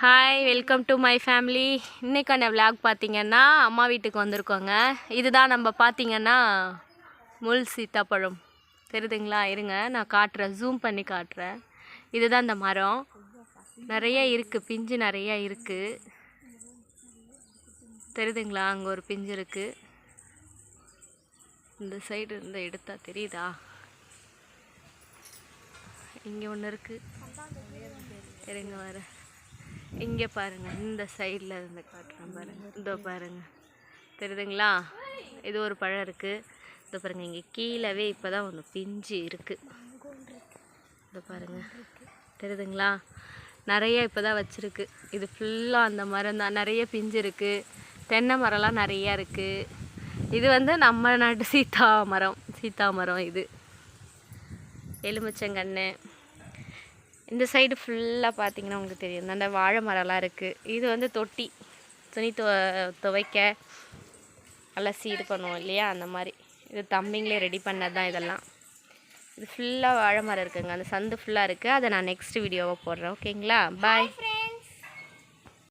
Hi welcome to my family இன்றைக்கான vlog பார்த்தீங்கன்னா அம்மா வீட்டுக்கு வந்திருக்கோங்க. இதுதான் நம்ம பார்த்தீங்கன்னா முள் சீத்தாப்பழம். தெரியுதுங்களா? இருங்க நான் காட்டுறேன். ஜூம் பண்ணி காட்டுறேன். இதுதான் இந்த மரம். நிறைய இருக்குது பிஞ்சு நிறைய இருக்குது தெரியுதுங்களா? அங்கே ஒரு பிஞ்சு இருக்குது இந்த சைடு இருந்து எடுத்தா தெரியுதா? இங்கே ஒன்று இருக்குது இருங்க வரேன். இங்கே பாருங்கள் இந்த சைடில் இருந்து காட்டுறேன் பாருங்கள் இதோ பாருங்க. தெரியுதுங்களா? இது ஒரு பழம் இருக்குது இதோ பாருங்க இங்கே கீழவே இப்போ தான் ஒன்று பிஞ்சு இருக்குது இதோ பாருங்க. தெரியுதுங்களா? நிறைய இப்போ தான் வச்சுருக்கு. இது ஃபுல்லாக அந்த மரம் தான். நிறைய பிஞ்சு இருக்குது தென்னை மரம்லாம் நிறையா இருக்குது இது வந்து நம்ம நாட்டு சீத்தா மரம். சீத்தா மரம் இது. எலுமிச்சங்கன்று. இந்த சைடு ஃபுல்லாக பார்த்தீங்கன்னா உங்களுக்கு தெரியும். அந்த வாழை மரம்லாம் இருக்குது இது வந்து தொட்டி. துணி துவ துவைக்க அலசி இது பண்ணுவோம் இல்லையா? அந்த மாதிரி. இது தம்பிங்களே ரெடி பண்ணது தான் இதெல்லாம். இது ஃபுல்லாக வாழை மரம் இருக்குங்க. அந்த சந்து ஃபுல்லாக இருக்குது அதை நான் நெக்ஸ்ட் வீடியோவாக போடுறேன். ஓகேங்களா பாய்